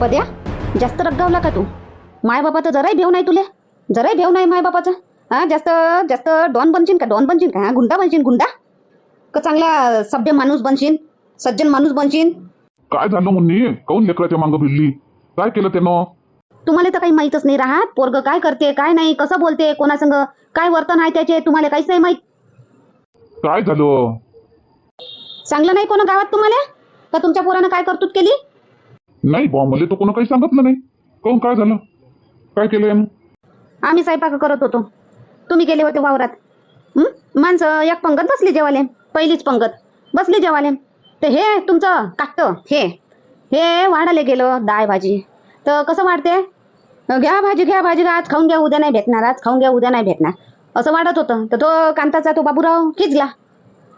पद्या जास्त रग्गावला का तू. मायबापाचं जराही भेव नाही तुले. जराही भेव नाही मायबापाचा. हा जास्त जास्त डॉन बनशील का? डॉन बनशील का? हा गुंडा बनशील गुंडा? का चांगला सभ्य माणूस बनशील सज्जन माणूस बनशील काय झालं मुन्नी? काऊन लेकराच्या मागं भिडली? काय केलं त्यानं? तुम्हाला तर काही माहीतच नाही राहत. पोरग काय करते काय नाही कसं बोलते कोणासंग काय वर्तन आहे त्याचे तुम्हाला काहीच नाही माहीत. काय झालं? सांगलं नाही कोण गावात तुम्हाला? का तुमच्या पोरानं काय करतूत केली? नाही बा मला तो कोण काही सांगितलं नाही. काऊन काय झालं? काय केलंय आम्ही स्वयंपाक करत होतो. तुम्ही गेले होते वावरात. हं? माणसं एक पंगत बसली जेवाले. पहिलीच पंगत. बसली जेवाले. तर हे तुमचं काटत. हे. हे वाढायला गेलं डाळ भाजी तर कसं वाढते? घ्या भाजी घ्या भाजी घ्या. आज खाऊन घ्या उद्या नाही भेटणार. आज खाऊन घ्या उद्या नाही भेटणार. असं वाढत होतं. तर तो कांताचा तो बाबूराव खिचला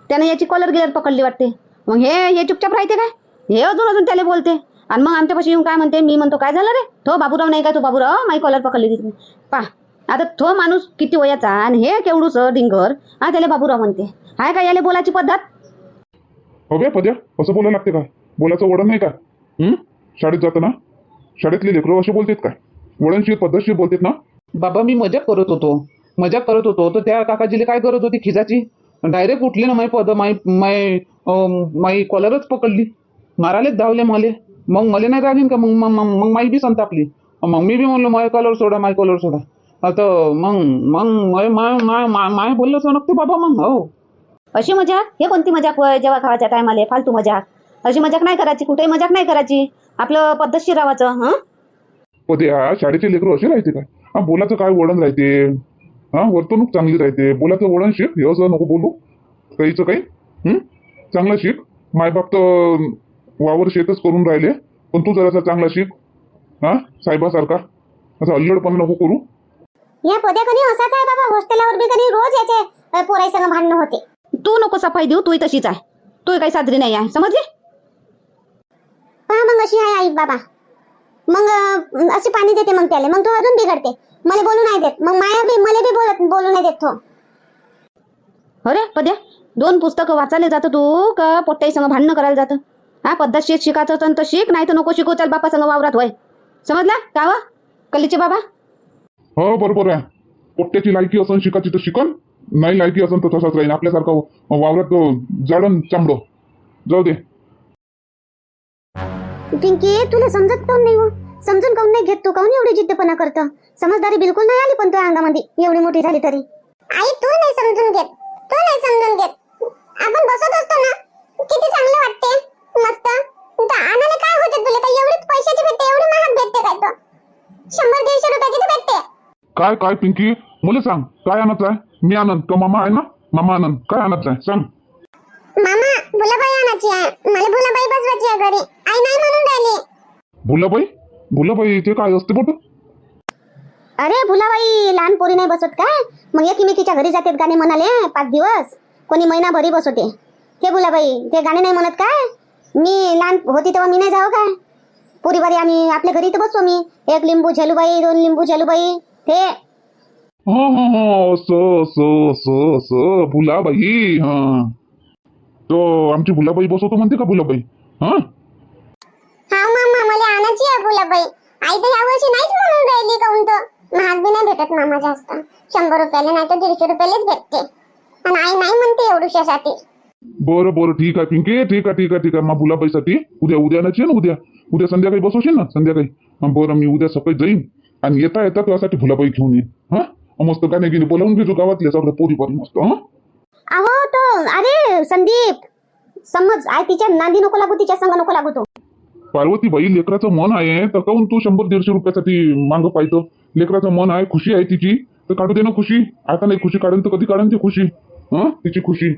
त्याने याची कॉलर गिलर पकडली वाटते. मग हे हे चुपचाप राहते काय? हे अजून अजून त्याला बोलते. आणि मग आमच्यापाशी येऊन काय म्हणते? मी म्हणतो काय झालं रे? तो बाबूराव नाही का तो? बाबूराव माई कॉलर पकडली तिथे पा आता तो माणूस किती वयाचा आणि हे केवढूच डिंगर हा त्याला बाबूराव म्हणते. हाय का याला बोलायची पद्धत? हो बे पद्या असं बोलायला लागते काय बोलायचं वडण नाही का? हं? शाळेत जाताना? शाळेतले लेकरं असे बोलतात काय वळणशीर पद्धतशीर बोलतात ना? बाबा मी मजाक करत होतो. मजाक करत होतो. तर त्या काकाजीला काय करत होती खिजाची? डायरेक्ट उठली ना माई पद माई माई अं, माई कॉलरच पकडली. मारायलाच धावले मले. मग मले नाही रागीन का? मग मग मग- मग माई बी संतापली मग मी बी म्हणलो माय कॉलर सोडा माय कॉलर सोडा. आता मग मग माय माय माय बोललं सणकते बाबा मग हो. अशी मजाक? हे कोणती मजाक होय? जेव्हा खावाच्या टायमाले? फालतू मजाक. अशी मजाक नाही करायची? कुठेही मजाक नाही करायची? आपलं पद्धतशीर राहायचं हं? पद्या शाळेचे लेकरं असे राहते काय हा बोलाचं काय वळण राहते? हा वर्तणूक चांगली राहते. बोलाचं वळण शिक. हे असं नको बोलू. काहीचं काही हं? चांगलं शिक. मायबाप तर वावर शेतच करून राहिले पण तू जरासा चांगला शिक. हा? साहेबासारखा. असं अल्लडपणा नको करू. या पद्या कधी असाच आहे बाबा? हॉस्टेलवर बी कधी रोज याचे अ, पोराईसंग भांडणं होते. तू नको सफाई देऊ तूही तशीच आहे. तू काही साजरी नाही आहे समजली? मग अशी आहे आई बाबा. मग अशी पाणी देते मग त्याला. मग तो अजून बिघडते. मला बोलू नाही देत. मग माया बी मला बी बोलत बोलू नाही देत तो. अरे पद्या दोन पुस्तकं वाचायला जातं तू का पोट्टाई संग भांडणं करायला जातं? हा पद्धतशीर शिकायचं असेल तर शिक नाही तर नको शिकू चल बापा संग वावरात होय. समजला? का व कलीचे बाबा? हो बरोबर आहे. पोट्ट्याची लायकी असन शिकायची तर शिकन. नाही लायकी असन तर तसाच राहील आपल्यासारखं वावरात जाडन चांबडं जाऊ दे. पिंकी तुला समजत काऊन नाही हो? समजून काऊन नाही घेत तू? काऊन एवढी जिद्दपणा करत? समजदारी बिलकुल नाही आली पण तुझ्या अंगामध्ये. एवढी मोठी झाली तरी. आई तू नाही समजून घेत. तू नाही समजून घेत. आपण बसत असतो ना? किती चांगलं वाटते मस्त. तर आणायला काय होते तुला? काय एवढी पैशाची भेटते एवढी महाग भेटते काय तो? शंभर दीडशे रुपयाची तर भेटते. काय काय पिंकी? मुलं सांग काय आणत आहे? मी आनंद तो मामा आहे ना? मामा आनंद काय आणत आहे? सांग. मामा भुलाबाई आणायची आहे. मला भुलाबाई बसवायची आहे घरी. आई नाही म्हणून राहिली. भुलाबाई? भुलाबाई ते काय असते बोट अरे भुलाबाई लहान पोरी नाही बसत काय? मग एकमेकीच्या घरी जातात गाणे म्हणाले पाच दिवस. कोणी महिनाभरी बसवते. ते भुलाबाई ते गाणे नाही म्हणत काय? मी लहान होती तेव्हा मी नाही जावं काय पुरी बारी आम्ही आपल्या घरी तर बसतो मी एक लिंबू झेलूबाई दोन लिंबू झेलूबाई. ते हा हा हा असं असं असं असं भुलाबाई हा. तो आमची भुलाबाई बसवतो म्हणते का भुलाबाई? हा? हा मामा मला आणायची आहे भुलाबाई. आई तर ह्या वर्षी नाहीच म्हणून राहिली काऊन तर. महाग बी नाही भेटत मामा जास्त. शंभर रुपयाला नाही तर दीडशे रुपयालाच भेटते. आणि आई नाही म्हणते एवढ्यासाठी. बरं बरं ठीक आहे पिंकी ठीक आहे ठीक आहे ठीक आहे. मग भुलाबाईसाठी उद्या उद्या नची ना उद्या. उद्या संध्याकाळी बसवशील ना? संध्याकाळी. बरं मी उद्या सकाळी जाईन. आणि येता येता तुझ्यासाठी भुलाबाई घेऊन येईन हा? मस्त गाणे गिणे बोलावून घेतो गावातले. सगळं पोरी पोरी मस्त हा? अहो तो अरे संदीप. समज आय तिच्या नांदी नको लागू तिच्या संग नको लागू तो. पार्वती बाई लेकराचं मन आहे तर काहून तू शंभर दीडशे रुपयासाठी मागं पाहिजे लेकराचं मन आहे खुशी आहे तिची. तर काढू दे ना खुशी. आता नाही खुशी काढून तर कधी काढून ती खुशी. हा? तिची खुशी.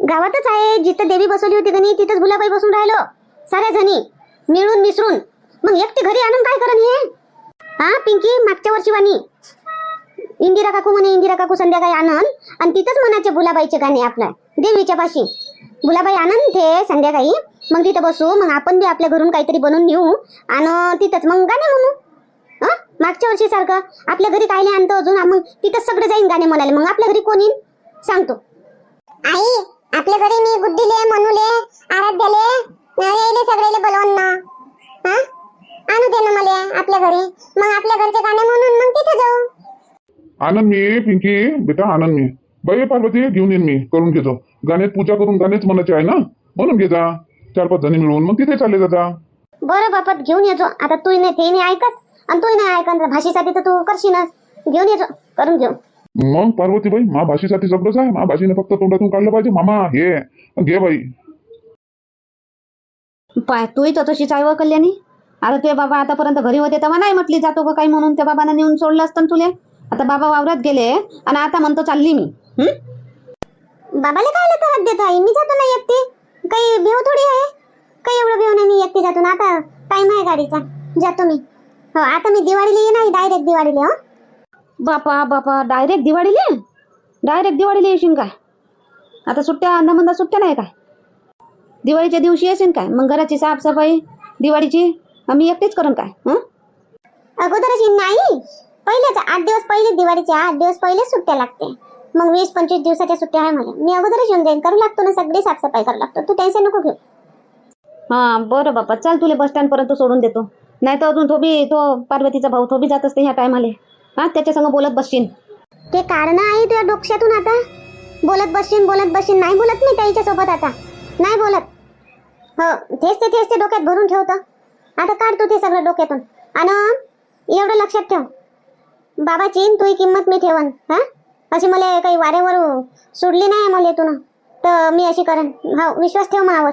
गावातच आहे जिथं देवी बसवली होती कनी तिथंच गुलाबाई बसून राहिलो. साऱ्या जणी मिळून मिसळून. मग एकटी घरी आणून काय करण हे? हा पिंकी मागच्या वर्षी वाणी इंदिरा काकू म्हणे इंदिरा काकू संध्याकाळी आनंद आणि तिथंच म्हणायचे गुलाबाईचे गाणे आपल्या. देवीच्या पाशी. गुलाबाई आनंद ते संध्याकाळी. मग तिथं बसू. मग आपण बी आपल्या घरून काहीतरी बनवून नेऊ. आणि तिथंच मग गाणे म्हणू. हा? मागच्या वर्षी सारखं. आपल्या घरी कायले आणतो अजून? मग तिथंच सगळे जाईन गाणे म्हणाले मग आपल्या घरी कोण येईन? सांगतो. आई आपल्या घरी मी गुड्डीले मनूले आराध्याले यायले सगळेले बोलवून ना. हा? आहे आपल्या घरी. मग आपल्या घरचे गाणे म्हणून मग तिथे जाऊ. आनंद मी पिंकी बेटा आनंद मी. बाई पार्वती घेऊन येईन मी करून घेतो. गाण्यात पूजा करून गाणेच म्हणायचे आहे ना? म्हणून घे जा. चार पाच जणी मिळून मग तिथे चालले जाता. बरं बापत घेऊन येतो. आता तू नाही ते नाही ऐकत. आणि तू नाही ऐकत भाषेसाठी तर तू करशीलच. घेऊन येतो. करून घेऊ. मग पार्वतीबाई मा भाषेसाठी सगळंच आहे. मा भाषेने फक्त तोंडातून काढलं पाहिजे. मामा हे घे बाई. पाय तूही तर तशीच आहे व कल्याणी. आता ते बाबा आतापर्यंत घरी होते तेव्हा नाही म्हटली जातो का काही म्हणून? त्या बाबांना नेऊन सोडलं असतं ना तुले? आता बाबा वावरात गेले आणि आता म्हणतो चालली मी. हं? बाबाला काय त्रास देतो आई? मी जातो ना एकटी. काही भेव थोडी आहे. काही एवढं भेव नाही मी एकटी जातो ना. आता टाइम आहे गाडीचा. जातो मी. हो आता मी दिवाळीला ये नाही डायरेक्ट दिवाळीला हो. बापा बापा डायरेक्ट दिवाळीले डायरेक्ट दिवाळीला येशील काय? आता सुट्ट्या अंदामंदा सुट्ट्या नाही काय? दिवाळीच्या दिवशी येशील काय? मग घराची साफसफाई दिवाळीची आम्ही एकटेच करून काय? हं? अगोदरच नाही पहिलेच आठ दिवस पहिले दिवाळीच्या आठ दिवस पहिले सुट्ट्या लागते. मग वीस पंचवीस दिवसाच्या सुट्ट्या आहे मला मी अगोदरच येऊन जाईन. करू लागतो ना सगळी साफसफाई करू लागतो. तू टेन्शन नको घेऊ. हा बरं बापा. चाल तुला बस स्टँड पर्यंत सोडून देतो. नाही तर अजून तो बी तो पार्वतीचा भाऊ तो बी जात असते ह्या टायमाले हा त्याच्या संग बोलत बसशील ते काढणं आहे तुझ्या डोक्यातून आता. बोलत बसशील बोलत बसशील नाही बोलत मी त्याच्या सोबत आता. नाही बोलत. हो तेच ते तेच ते डोक्यात भरून ठेवतो. आता काढतो ते सगळं डोक्यातून. आणि एवढं लक्षात ठेव. बाबाची तुही किंमत मी ठेवन हा? अशी मला काही वारेवर सोडली नाही मला तू तर मी अशी करेन. हो विश्वास ठेव मावर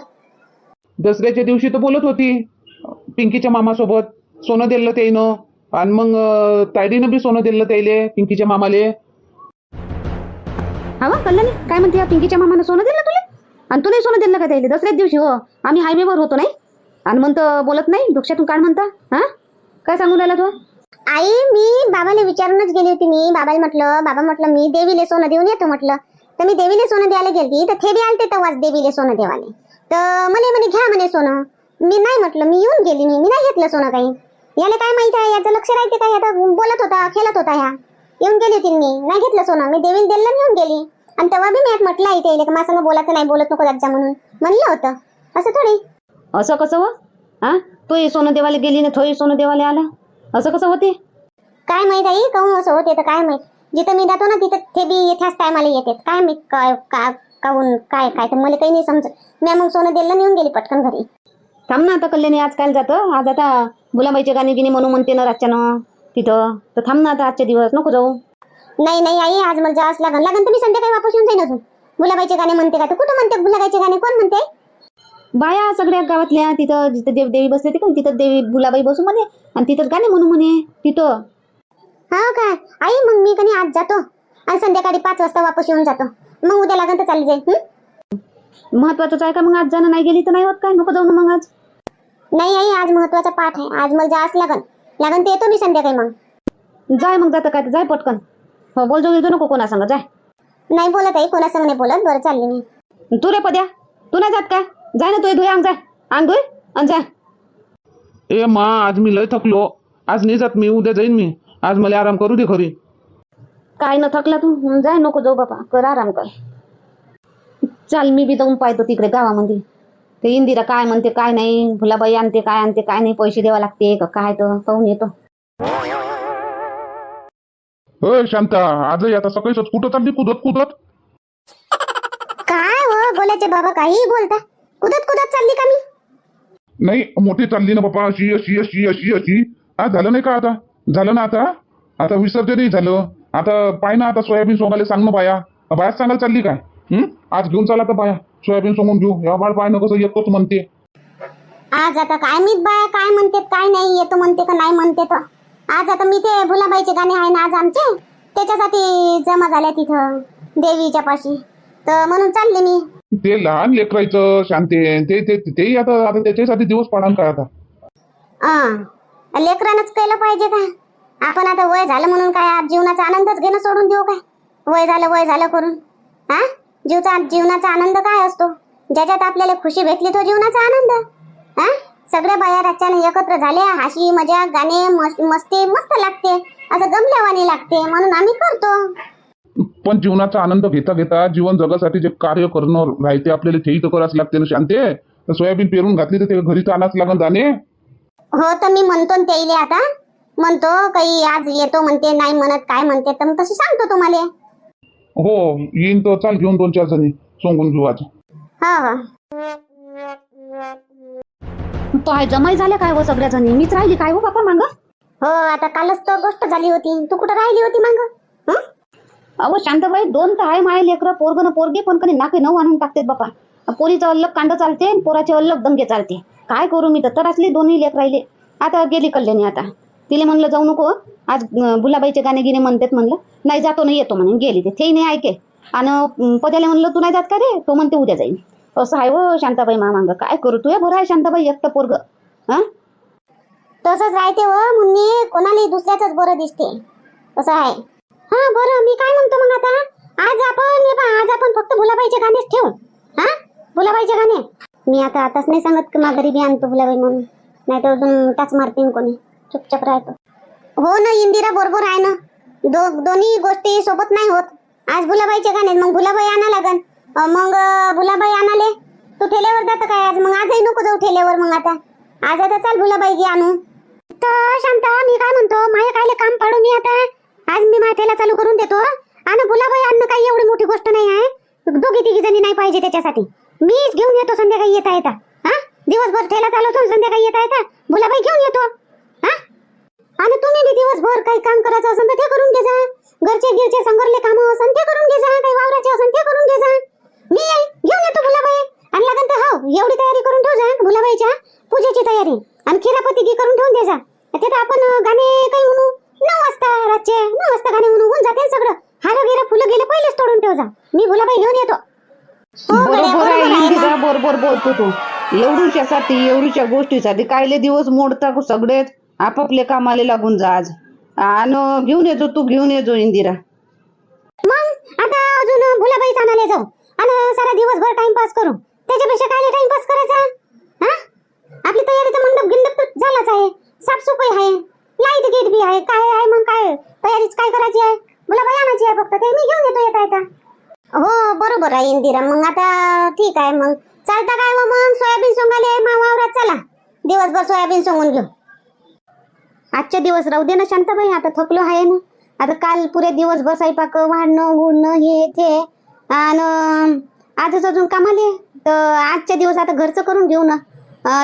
दसऱ्याच्या दिवशी तर बोलत होती पिंकीच्या मामासोबत सोनं दिलं त्याईनं. आणि मग तायडीनं बी सोनं दिलं त्याईले पिंकीच्या मामाले. हा कल्याणी काय म्हणते या पिंकीच्या मामानं? सोनं दिलं तुला? आणि तुला सोनं दिलं का त्याला दसऱ्याच दिवशी हो. आम्ही हायवेवर होतो नाही? आणि म्हणतो बोलत नाही? डोक्यातून काढ म्हणता हा? काय सांगून राहिला तो? आई मी बाबाला विचारूनच गेली होती मी बाबाला म्हटलं बाबा म्हटलं मी देवीले सोनं देऊन येतो म्हटलं. तर मी देवीले सोनं द्यायला गेलती तर ते बी आलते तेव्हाच देवीले सोनं देवाले. तर मला म्हणे घ्या म्हणे सोनं. मी नाही म्हटलं मी येऊन गेली मी मी नाही घेतलं सोनं काही. याला काय माहीत आहे? याचं लक्ष राहते काय आता बोलत होता खेळत होता ह्या. येऊन गेली होती मी. नाही घेतलं सोनं. मी देवीला दिलं येऊन गेली. आणि तेव्हा बी मी म्हटलं आहे ते संग बोलायचं नाही बोलत नको जा म्हणून. म्हणलं होतं. असं थोडी. असं कसं व? हा तोही सोनं देवाला गेली ना तोही सोनं देवाला आला? असं कसं होते? काय माहीत आई काहून असं होते तर काय माहीत? जिथं मी जातो ना तिथं ते बी येथ्याच टायमाला येतात. काय मी काय का काहून काय काय? तर मला काही नाही समजत. मी मग सोनं दिलं नेऊन गेली पटकन घरी. थांब ना आता कल्याणी आज काय जातं. आज आता गुलाबाईचे गाणे गिणे म्हणून म्हणते ना रातच्यानं तिथं. तर थांब ना आता आजचे दिवस नको जाऊ. नाही नाही आई आज मला जावंच लागन. लागन तर मी संध्याकाळी वापस येऊन जाईन अजून. गुलाबाईचे गाणे म्हणते का तू? कुठं म्हणते? गुलाबाईचे गाणे कोण म्हणते? बाया सगळ्या गावातल्या तिथं जिथं देव देवी बसते तिकडे तिथं देवी गुलाबाई बसू म्हणे आणि तिथंच गाणे म्हणू म्हणे तिथं. हा काय आई मग मी कधी आज जातो. आणि संध्याकाळी पाच वाजता वापस येऊन जातो. मग उद्या लागन तर चालली जाईल हं? महत्वाचंच आहे का मग आज जाणं? नाही गेली तर नाही होत काय? नको जाऊ ना मग आज. नाही आई आज महत्त्वाचा पाठ आहे. आज मला जावंच लागन. लागन तर येतो मी संध्याकाळी मग. जाय मग जातं काय तर जाय पटकन. हो बोल जाऊ नको कोणा सांग जाय. नाही बोलत आई कोणासंग नाही बोलत बरं चालली मी. तू रे पद्या तू नाही जात काय? जाय ना तू धुय अंग जाय. अंग धुय आणि जाय ए मा आज मी लय थकलो. आज नाही जात मी उद्या जाईन मी. आज मला आराम करू दे घरी. काय न थकला तू? हं, जाय नको जाऊ बाबा कर आराम कर चाल मी बी जाऊन पाहतो तिकडे गावामध्ये. ते इंदिरा काय म्हणते काय नाही भुलाबाई आणते काय आणते काय नाही पैसे द्यावा लागते का काय तर पाहून येतो. अय शांता आजही आता सकाळीच कुठं चालली कुदत कुदत. काय हो बोलायचे बाबा काही बोलता. कुदत कुदत चालली का मी? नाही मोठी चालली ना बाबा अशी अशी अशी अशी अशी. हा झालं नाही का आता? झालं ना आता? आता विसर्जनही झालं. आता पाय ना आता सोयाबीन सोंगायला सांग ना बाया. बायाच सांगायला चालली काय? हं? आज घेऊन चाला आता बाया. सोयाबीन सोंगून घेऊ. या बाळ पाय ना कसं येतोच म्हणते. आज आता काय मी बाया काय म्हणते काय नाही येतो म्हणते का नाही म्हणते तर आज आता मी ते भुलाबाईचे गाणे आहे ना आज आमचे. त्याच्यासाठी जमा झाल्या तिथं देवीच्या पाशी. तर म्हणून चालले मी. ते लहान लेकरायचं शांते. ते ते तेही आता आता त्याच्यासाठी दिवस पाडान काय आता? लेकरानंच केलं पाहिजे का? आपण आता वय झालं म्हणून काय आज जीवनाचा आनंदच घेणं सोडून देऊ काय? वय झालं वय झालं करून. हा? जीवचा जीवनाचा आनंद काय असतो? ज्याच्यात आपल्याला खुशी भेटली तो जीवनाचा आनंद. हा? सगळ्या बाया रातच्यानं एकत्र झाल्या हाशी मजा गाणे मस- मस्ती मस्त लागते. असं गमल्यावानी लागते म्हणून आम्ही करतो. पण जीवनाचा आनंद घेता घेता जीवन जगासाठी जे कार्य करणं राहते आपल्याला तेही तर करावंच लागते ना शांते? सोयाबीन पेरून घातली तर ते घरी तर आणाच लागन जाणे हो तर मी म्हणतो ना त्याईले आता. म्हणतो काही आज येतो म्हणते नाही म्हणत काय? म्हणते तर तशी सांगतो तुम्हाला. हो येईन तर चाल घेऊन दोन चार जणी सांगून घेऊ आज हा हा. तो आहे जमाई झाल्या काय हो सगळ्या जणी? मीच राहिली काय हो बापा मांग? हो आता कालच तर गोष्ट झाली होती. तू कुठं राहिली होती मांग? हं? अहो शांताबाई दोन तर आहे माय लेकरं पोरगन पोरगे पण कधी नाके नऊ आणून टाकतात बापा. पोरीचं अल्लग कांड चालते आणि पोराचे अल्लग दंगे चालते. काय करू मी तर? तर असले दोन्ही लेक राहिले. आता गेली कल्याणी आता. तिला म्हणलं जाऊ नको आज अं, गुलाबाईचे गाणे गिणे म्हणतात म्हणलं. नाही जातो नाही येतो म्हणून गेली ते. तेही नाही ऐके. आणि पद्याला म्हणलं तू नाही जात का रे? तो म्हणते उद्या जाईन. असं आहे हो शांताबाई मामांग काय करू तुया बरं आहे शांताबाई एकटं पोरग. हा? तसंच राहते व मुन्नी. कोणालाही दुसऱ्याच बरं दिसते. असं आहे. हा बरं मी काय म्हणतो मग आता? आज आपण आज आपण फक्त भुलाबाईचे गाणेच ठेवू. हा? भुलाबाईचे गाणे? मी आता आताच नाही सांगत की मा घरी आणतो भुलाबाई म्हणून. नाही तर अजून टाच मारतीन कोणी. चुपचाप राहतो. हो ना इंदिरा बरोबर आहे ना. दो दोन्ही गोष्टी सोबत नाही होत. आज भुलाबाईचे गाणे मग भुलाबाई आणा लागन. मग गुलाबाई भुलाबाई आणाले. तू ठेल्यावर जातं काय आज? मग आजही नको जाऊ ठेल्यावर मग आता. आज आता चाल भुलाबाई घे आणू तर शांता मी काय म्हणतो? माझ्या कायले काम पाडू मी आता? आज मी माझ्या ठेला चालू करून देतो आणि भुलाबाई आणणं काही एवढी मोठी गोष्ट नाही आहे. दोघी तिघी जणी नाही पाहिजे त्याच्यासाठी. मीच घेऊन येतो संध्याकाळी येता येता. हा? दिवसभर ठेला चालवतो संध्याकाळी येता येता. भुलाबाई घेऊन येतो. आणि तुम्ही बी दिवसभर काही काम करायचं असेल तर ते करून घे जा. घरचे गिरचे संगरले काम असेल ते करून घे जा. काही वावराचे असेल ते करून घे जा. मी येईन, घेऊन येतो भुलाबाई. आणि लागन तर हो एवढी तयारी करून ठेव जा भुलाबाईच्या पूजेची तयारी. आणि खिरापती गी करून ठेवून दे जा. तिथं आपण अं, गाणे काही म्हणू. नऊ वाजता रातचे नऊ वाजता गाणे म्हणू. होऊन जाते सगळं. हार गेलं फुलं गेलं पहिलेच तोडून ठेव जा. मी भुलाबाई घेऊन येतो. हो, बरोबर आहे बरोबर बोलतो तू. एवढूच्यासाठी एवढूच्या गोष्टीसाठी. कायले दिवस मोडता सगळेच. आपापले कामाले लागून जा आज. आणि घेऊन येतो तू घेऊन येतो इंदिरा. मग? आता अजून भुलाबाई आणायला जाऊ आणि सारा दिवसभर टाइमपास करू. त्याच्यापेक्षा काय टाइमपास करायचा? हा? आपली तयारी तर मंडप गिंडप तर झालाच आहे. साफसफाई आहे. लाइट गेट बी आहे. काय आहे मग काय? तयारीच काय करायची आहे? भुलाबाई आणायची आहे फक्त. ते मी घेऊन येतो येता येता. हो बरोबर आहे इंदिरा. मग आता ठीक आहे मग. चालता काय मग? मग? सोयाबीन सोंगाले वावरात चला. दिवसभर सोयाबीन सोंगून घेऊ. आजच्या दिवस राहू दे ना शांताबाई आता थकलो आहे ना. आता काल पुरे दिवसभर स्वयंपाक वाढणं गुडणं हे ते. आणि आजच अजून कामाले. तर आजच्या दिवस आता घरचं करून घेऊ ना.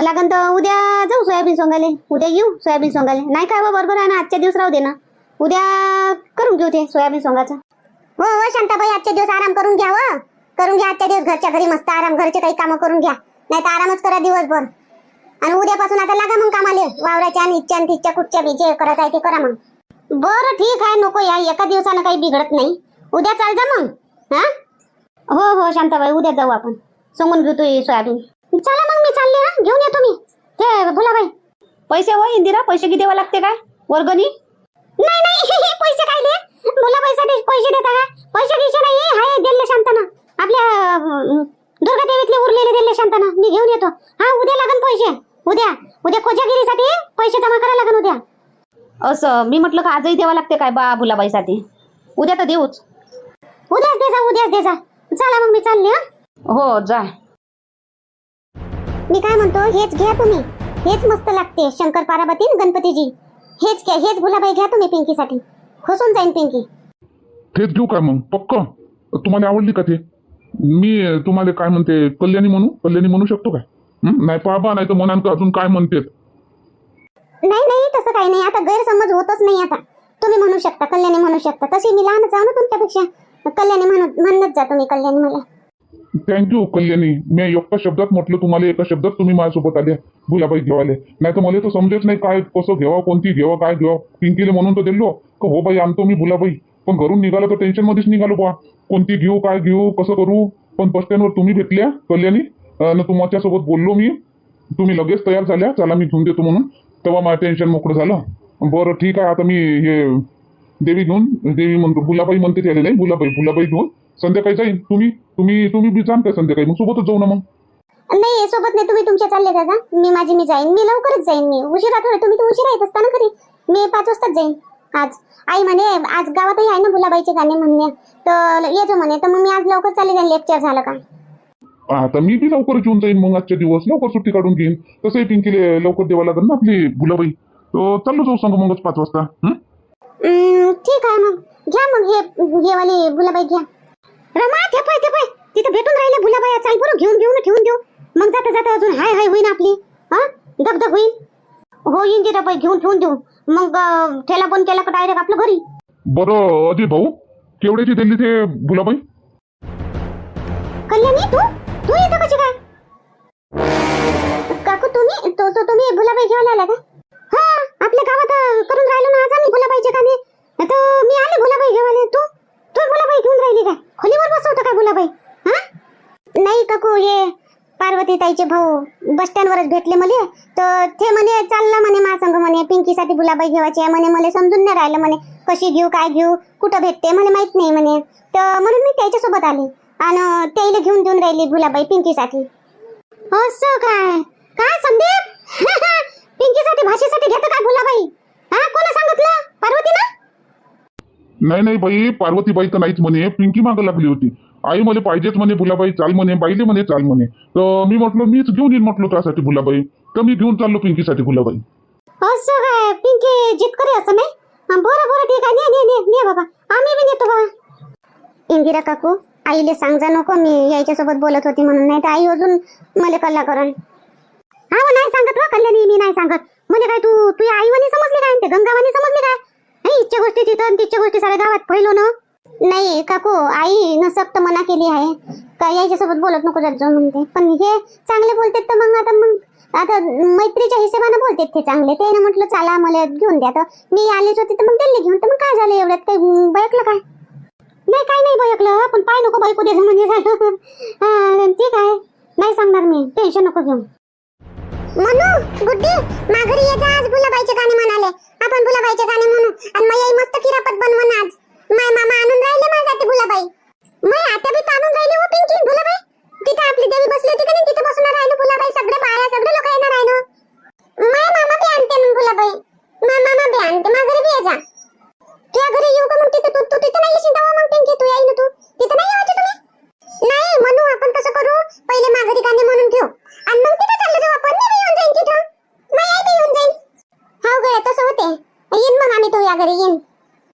लागन तर उद्या जाऊ सोयाबीन सोंगाले उद्या येऊ सोयाबीन सोंगाले नाही काय बरोबर आहे ना आजच्या दिवस राहू दे ना. उद्या करून घेऊ ते सोयाबीन सोंगाचं हो हो शांताबाई आजच्या दिवस आराम करून घ्या हो. करून घ्या आजच्या दिवस घरच्या घरी मस्त आराम घरचे काही कामं करून घ्या. नाही तर आरामच करा दिवसभर. आणि उद्यापासून आता लागा मग कामाले. वावराच्या आणि इच्छा आणि तिच्या कुठच्या बी जे करायचं आहे ते करा मग. बरं ठीक आहे नको या. एका दिवसानं काही बिघडत नाही. उद्या चाल जा मग. हा? हो हो शांताबाई उद्या जाऊ आपण. सांगून घेऊ तू सोयाबीन. चला मग मी चालले हा. घेऊन येतो मी ते भुलाबाई. पैसे हो इंदिरा पैसे किती द्यावं लागते काय? वर्गणी? नाही नाही पैसे काय दे? भुलाबाईसाठी पैसे देता का? पैसे गिसे नाही हाय दिले शांताना. आपल्या अं, दुर्गा देवीतले उरलेले दिले शांताना. मी घेऊन येतो. हा उद्या लागन पैसे. उद्या उद्या कोजागिरीसाठी पैसे जमा करायला लागन उद्या. असं मी म्हटलं का आजही द्यावं लागते काय बा भुलाबाईसाठी उद्या तर देऊच. उद्याच दे जा उद्याच दे जा. चला मग मी चालले हा. हो जा. मी काय म्हणतो हेच घ्या तुम्ही. हेच मस्त लागते शंकर पार्वती आणि गणपतीजी. हेच घ्या हेच भुलाबाई घ्या तुम्ही पिंकीसाठी. खुसून जाईन पिंकी. तेच घेऊ काय मग? पक्क. तुम्हाला आवडली का ते? मी तुम्हाला काय म्हणते कल्याणी म्हणू? कल्याणी म्हणू शकतो काय हं? नाही पाबा नाही तर म्हणान का अजून काय म्हणते नाही नाही तसं काही नाही. आता गैरसमज होतच नाही आता. तुम्ही म्हणू शकता कल्याणी म्हणू शकता. तशी मी लहानच आहे ना तुमच्यापेक्षा. कल्याणी म्हणू म्हणत जा तुम्ही कल्याणी मला. थँक्यू कल्याणी. मी एका शब्दात म्हटलं तुम्हाला एका शब्दात तुम्ही माझ्यासोबत आले भुलाबाई घेवाले. नाही तर मला तर समजेच नाही काय कसं घ्यावं कोणती घ्यावं काय घ्यावं पिंकीले म्हणून तर दिलो. का हो बाई आणतो मी भुलाबाई. पण घरून निघालो तर टेन्शन मध्येच निघालो बा कोणती घेऊ काय घेऊ कसं करू? पण बस स्टँडवर तुम्ही भेटल्या कल्याणी? आणि तुमच्यासोबत बोललो मी. तुम्ही लगेच तयार झाल्या चला मी घेऊन देतो म्हणून. तेव्हा माझं टेन्शन मोकळं झालं. बरं ठीक आहे आता मी हे देवी घेऊन देवी म्हणतो गुलाबाई म्हणते त्याला नाही गुलाबाई गुलाबाई घेऊन संध्याकाळी जाईन. तुम्ही तुम्ही तुम्ही बी जाण काय संध्याकाळी मग सोबतच जाऊ ना मग. नाही सोबत नाही तुम्ही तुमच्या चालले दादा मी माझी मी जाईन मी लवकरच जाईन मी उशिरा थोडे तुम्ही तर उशिरा येत असता ना घरी? मी पाच वाजताच जाईन. आज. आई म्हणे आज गावातही आहे ना गुलाबाईचे गाणे म्हणणे. तर येतो म्हणे. तर मग मी आज लवकर चालले जाईन लेक्चर झालं का? आता मी बी लवकरच येऊन जाईन मग आजच्या दिवस. लवकर सुट्टी काढून घेईन. तसंही पिंकीले लवकर द्यावं लागेल ना आपली गुलाबाई तो चाललो जाऊ सांग मगच पाच वाजता. हं? ठीक आहे मग. घ्या मग हे हे वाले गुलाबाई घ्या. रमा ते पाय ते पाय तिथे भेटून राहिले गुलाबाई चाल बरं घेऊन घेऊन ठेवून देऊ. मग जाता जाता अजून हाय हाय होईन आपली. हा? दगदग होईन. हो येईन तिथे पाय घेऊन ठेवून देऊ. मग अं, ठेला बंद केला का डायरेक्ट आपलं घरी? बरं अजय भाऊ केवढ्याची दिली ते गुलाबाई कल्याणी तू? तू इथं कशी काय काकू तुम्ही तो तो तुम्ही गुलाबाई घेऊन आला का हा आपल्या गावात करून राहिलो ना आज आम्ही गुलाबाईचे गाणे तर मी आले गुलाबाई घेऊन तू तू गुलाबाई घेऊन राहिली का खोलीवर बसवतो का गुलाबाई हा नाही काकू हे पार्वती ताईचे भाऊ बस स्टँडवरच भेटले मला तर ते म्हणे चालला म्हणे मा संग म्हणे पिंकीसाठी गुलाबाई घेवायची आहे म्हणे मला समजून नाही राहिलं म्हणे कशी घेऊ काय घेऊ कुठं भेटते मला माहीत नाही म्हणे तर म्हणून मी त्याच्यासोबत आले आणि त्याला घेऊन देऊन राहिली गुलाबाई पिंकीसाठी. असं काय? काय संदीप? पिंकीसाठी भाषेसाठी घेतं काय गुलाबाई हा कोणा सांगितलं? पार्वती ना नाही नाही बाई पार्वतीबाई तर नाहीच म्हणे. पिंकी मागं लागली होती. आई मला पाहिजेच म्हणे बुलाबाई चाल म्हणे बाईले म्हणे चाल म्हणे. तर मी म्हटलं मीच घेऊन येईन म्हटलं त्यासाठी बुलाबाई तर मी घेऊन चाललो पिंकीसाठी बुलाबाई असं काय? पिंकी जितकरी असं नाही? हा, बरं बरं ठीक आहे. ने ने ने ने बाबा. आम्ही बी नेतो बाबा. इंदिरा काकू आईले सांग नको मी यायच्यासोबत बोलत होती म्हणून. नाही तर आई अजून मला कल्ला करण. हा नाही सांगत वा कल्याणी मी नाही सांगत. म्हणजे काय तू तुझ्या आईवानी समजली काय ते गंगावानी समजली काय? नाही इच्छा गोष्टी तिथं तिच्या गोष्टी साऱ्या गावात फैलो ना. नाही काकू आई न सक्त मना केली आहे. का यायच्यासोबत बोलत नको जात जाऊ म्हणते. पण हे चांगले बोलतात तर मग आता मग आता मैत्रीच्या हिशेबाने बोलतात ते चांगले. ते ना म्हटलं चला मला घेऊन द्या. तर मी आलेच होते तर मग दिल्ली घेऊन तर मग काय झालं एवढ्यात? काही बैकलं काय? नाही काय नाही बयकलं पण पाय नको बायको दे म्हणजे. झालं ठीक आहे नाही सांगणार मी. टेन्शन नको घेऊ. म्हणू गुड्डी माघारी ये जा आज गुलाबाईचे गाणे म्हणाले. आपण गुलाबाईचे गाणे म्हणू. आणि मग मस्त किरापत बनवून आज. माय मामा आणून राहिले माझ्यासाठी गुलाबाई मै आता बी तर राहिले हो पिंकी गुलाबाई तिथे आपली देवी बसली होती का नाही? तिथे बसून राहिलो गुलाबाई सगळे बाया सगळे लोक येणार आहे ना. माय मामा बी आणते मग गुलाबाई माय मामा बी आणते. माघारी बी ये जा. तुझ्या घरी येऊ का मग तिथे? तू तू तिथे नाही येशील तेव्हा मग पिंकी तू येईन ना तू. तिथे नाही यायचं तुम्ही? नाही म्हणू आपण कसं करू. पहिले माघारी गाणे म्हणून घेऊ. आणि मग तिथे चाललो जाऊ आपण. मी येऊन जाईन तिथं. मग आई बी येऊन जाईन. हो गया तसं होते. येईन मग आम्ही तुझ्या घरी येईन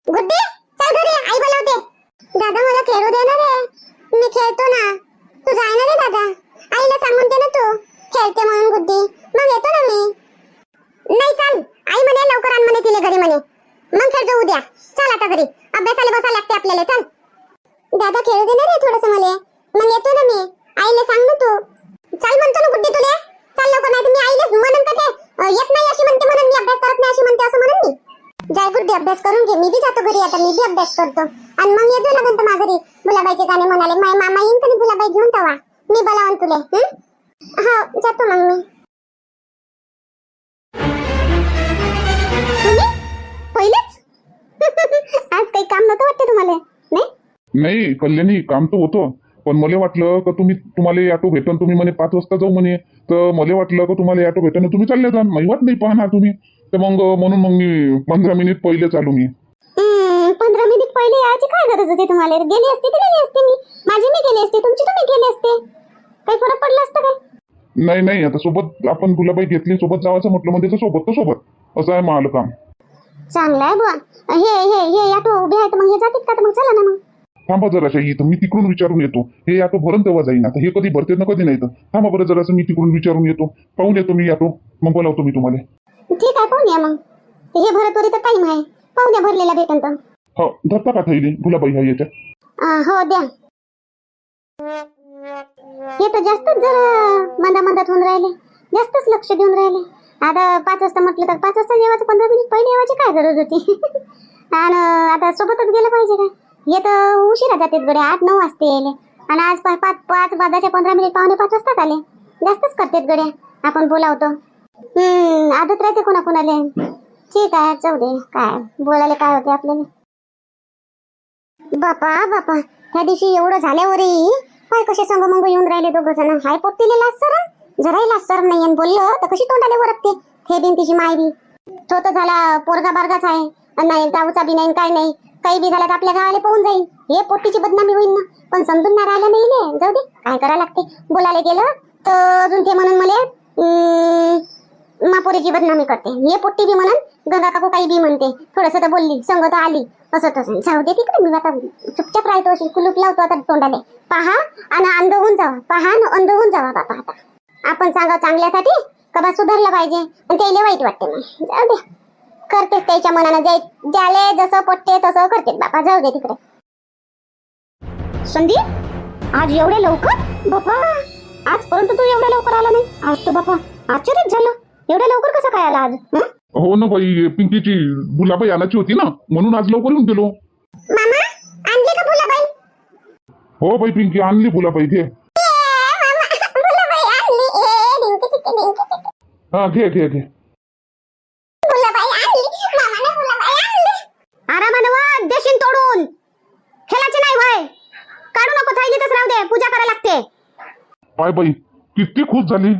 गुड्डी चल घरी आई बोलवते दादा मला खेळू दे ना रे मी खेळतो ना तू जाय ना रे दादा आईला सांगून दे ना तू खेळते म्हणून गुड्डी मग येतो ना मी नाही चाल आई म्हणे लवकर आण म्हणे तिला घरी म्हणे मग खेळ जाऊ उद्या चल आता घरी अभ्यासाला बसा लागते आपल्याला चल दादा खेळू दे ना रे थोडस मला मग येतो ना मी आईला सांग ना तू चल म्हणतो ना गुड्डी तुले चल लवकर नाही मी आईला म्हणून का ते अं, येत नाही अशी म्हणते म्हणून मी अभ्यास करत नाही अशी म्हणते असं म्हणून मी जाय गुड्डी अभ्यास करून घे मी बी जातो घरी आता अभ्यास करतो. आणि मग येतो ना नंतर माघारी. गुलाबाईचे गाणे म्हणाले माय मामा येईन कधी गुलाबाई घेऊन तवा. मी बोलावन तुले हा? हो, जातो मग मी. पहिलेच? आज काही काम नव्हतं वाटतं तुम्हाला नाही? नाही कल्याणी काम तर होतं. पण मला वाटलं का तुम्ही तुम्हाला ऑटो भेटन तुम्ही म्हणे पाच वाजता जाऊ म्हणे. तर मला वाटलं का तुम्हाला ऑटो भेटन तुम्ही चालले जा. माही वाट नाही पाहणार तुम्ही. तर मग म्हणून मग मी पंधरा मिनिट पहिले चालू मी. पंधरा मिनिट पहिले यायची काय गरज होती तुम्हाला? गेली असती तर गेली असती मी? माझी मी गेली असती तुमची तुम्ही गेली असते. काही फरक पडला असतं काय? नाही नाही आता सोबत आपण गुलाबाई घेतली सोबत जायचं म्हटलं म्हणजे तर सोबत तर सोबत. असं आहे मला काम. चांगलं आहे बुवा. हे हे हे ऑटो उभे आहेत मग हे जातील का? तर मग चला ना मग. थांबा जराशा इथं मी तिकडून विचारून येतो. हे ऑटो भरून तेव्हा जाईन आता. हे कधी भरते ना कधी नाही तर. थांबा बरं जरासं मी तिकडून विचारून येतो. पाहून येतो मी ऑटो मग बोलावतो मी तुम्हाला. ठीक आहे पाहून या मग. हे भरत वरी तर टाइम आहे. पाहून द्या भरलेला भेटन तर हो धरता का थैली? गुलाबाई ह्या याच्या अं, हो द्या. हे तर जास्तच जरा मंदा मंदात होऊन राहिले. जास्तच लक्ष देऊन राहिले. आता पाच वाजता म्हटलं तर पाच वाजता जेवायचं पंधरा मिनिट पहिले येवायची काय गरज होती? आणि आता सोबतच गेलं पाहिजे काय? हे तर उशिरा जाते गड्या आठ नऊ वाजता यायले. आणि आज पा- पाच पाच वाजाच्या पंधरा मिनिट पावणे पाच वाजताच आले. जास्तच करतेत गड्या आपण बोलावतो. हम्म आदत राहते कोणाकोणाले. ठीक आहे जाऊ दे. काय बोलायला काय होते आपल्याला? बापा बापा त्या दिवशी एवढं झाल्यावर काय कसे संग मग येऊन राहिले दोघ जण? हाय पोट्टीले लाज सर जराही लाज सर नाही बोललं तर कशी तोंडाले वरकते? हे बिन तिची माय बी तो तर झाला पोरगा बारगाच आहे. नाही गावचा बी नाही काय नाही. काही बी झाला तर आपल्या गावाला पाहून जाईल. हे पोट्टीची बदनामी होईल ना. पण समजून नाही राहिलं नाही जाऊ दे काय करायला लागते? बोलायला गेलं तर अजून ते म्हणून मला मापोरीची बदनामी करते. हे पोट्टी बी म्हणून गंगा काकू काही बी म्हणते. थोडस तर बोलली संग तर आली. असं तसं. जाऊ दे तिकडे मी आता चुपचाप राहतो अशी. कुलूप लावतो आता तोंडाने. पहा आणि अंध होऊन जावा. पहा आणि अंध होऊन जावा बापा आता. आपण सांगा चांगल्यासाठी कबा सुधारलं पाहिजे? आणि त्याला वाईट वाटते मग. जाऊ दे. करते त्याच्या मनानं. जे ज्याले जसं पटते तसं करते बापा जाऊ दे तिकडे. संदीप आज एवढे लवकर? बापा आजपर्यंत तू एवढ्या लवकर आला नाही. आज तर बापा आश्चर्यच झालं. एवढ्या लवकर कसं काय आला आज? हं? ना बाई पिंकीची गुलाबाई आणायची होती ना म्हणून आज लवकर येऊन गेलो. मामा आणली का फुलाबाई हो बाई पिंकी आणली गुलाबाई घे. हा घे घे घे. आरामानं वा देशील तोडून. खेळाचे नाही भाई काढू नको थायली तस राहू दे. पूजा करायला लागते. पाय बाई किती खुश झाली.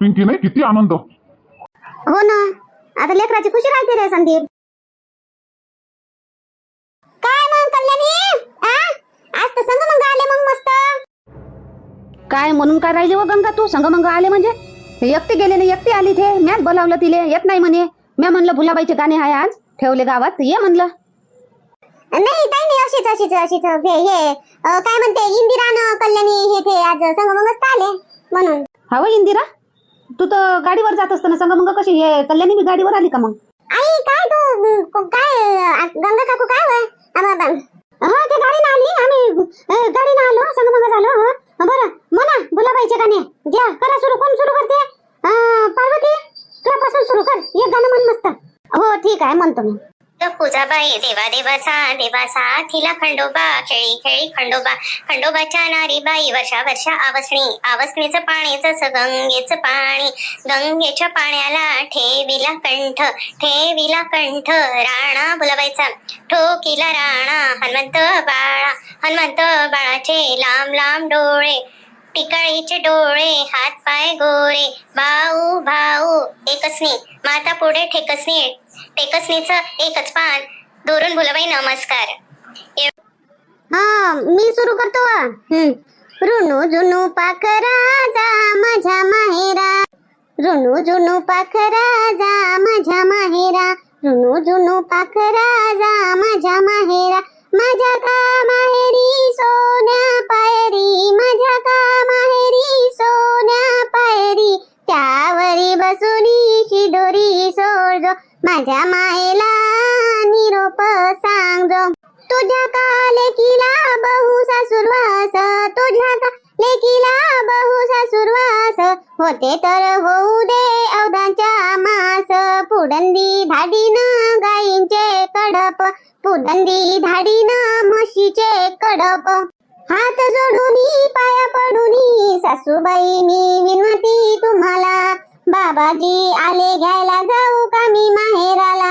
पिंकी नाही किती आनंद. हो ना. आता लेकराची खुशी राहते रे संदीप. काय मग कल्याणी? आ? आज तर संग मग आले मग मस्त. काय म्हणून काय राहिली व गंगा तू? संगमंग आले म्हणजे? एकटी गेले नाही एकटी आली ते. मॅच बोलावलं तिले. येत नाही म्हणे. म्या म्हणलं भुलाबाईचे गाणे आहे आज. ठेवले गावात. ये म्हणलं. नाही काही नाही. अशीच अशीच अशीच. हे हे, अं, काय म्हणते? इंदिरानं कल्याणी हे ते आज संग मग मस्त आले म्हणून हवं इंदिरा? तू तर गाडीवर जात असताना संगमंग कशी हे कल्याणी मी गाडीवर आली का मग? आई काय तू? काय गंगा काकू काय होय? आबा, आबा. हा ते गाडीनं आली. आम्ही गाडी ना आलो. संग मग झालो हो. हं. बरं. म्हणा भुलाबाईचे गाणे. घ्या. करा सुरू कोण सुरू करते? अं, पार्वती तुझ्यापासून सुरू कर. एक गाणं म्हण मस्त. हो ठीक आहे. म्हणतो मी. तुळजाबाई देवा देवाचा देवाचा थिला खंडोबा खेळी खेळी खंडोबा. खंडोबाच्या नारी बाई वर्षा वर्षा आवसणी. आवसणीचं पाणी जसं गंगेचं पाणी. गंगेच्या पाण्याला ठेविला कंठ ठेविला कंठ. राणा बोलावायचा ठोकीला राणा हनुमंत बाळा हनुमंत बाळाचे लांब लांब डोळे टिकाळीचे डोळे हात पाय गोरे. भाऊ भाऊ एकसनी माता पुढे ठेकसनी टेकसनीच एकच पान दोरून भुलबाई नमस्कार. हा मी सुरू करतो रुणू जुनू पाखरा जा माझ्या माहेरा. रुणू जुनू पाखरा जा माझ्या माहेरा. रुणू जुनू पाखरा जा माझ्या माहेरा. माझ्या का माहेरी सोन्या पायरी माझ्या का माहेरी सोन्या पायरी. त्यावरी बसुनी माझ्या मायेला निरोप सांग तुझ्या का लेकीला बहु सासुरवास तुझ्या का लेकीला बहु सासुरवास होते तर होऊ दे अवधांच्या मास. पुडंदी धाडीनं गायींचे कडप. पुडंदी धाडीनं म्हशीचे कडप. हात जोडून पाया पडून सासूबाई मी विनवती तुम्हाला. बाबाजी आले घ्यायला जाऊ का मी माहेराला? माहेराला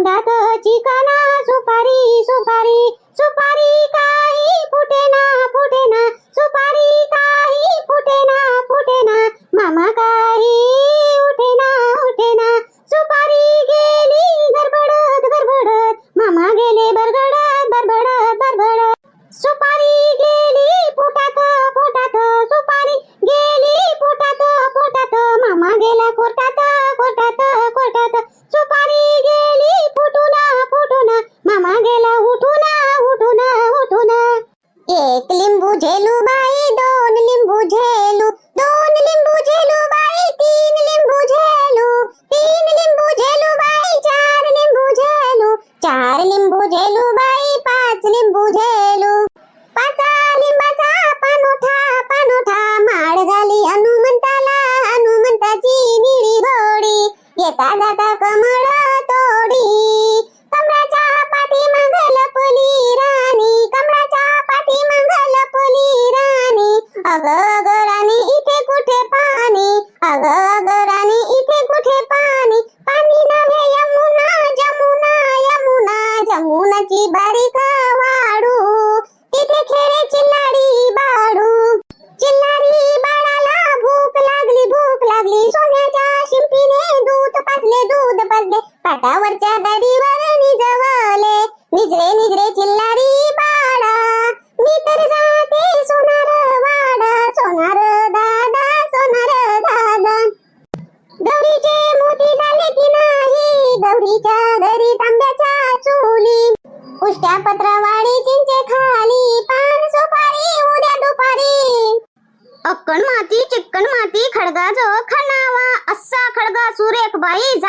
तोंडात चिकना सुपारी सुपारी सुपारी काही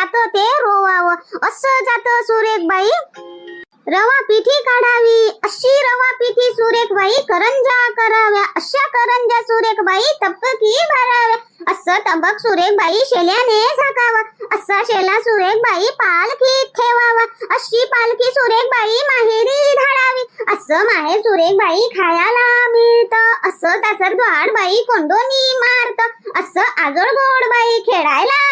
जात ते रोवावं. असं जात सुरेख बाई रवा पिठी काढावी. अशी रवा पिठी सुरेख बाई करंजा कराव्या. अशा करंजा सुरेख बाई तबकी भराव्या. असं तबक सुरेख बाई शेल्याने झाकावं. असा शेला सुरेख बाई पालखी ठेवावा. अशी पालखी सुरेख बाई माहेरी धाडावी असं माहेर सुरेख बाई खायला मिळत. असं तासर द्वाड बाई कोंडोनी मारत. असं आजोळ गोड बाई खेळायला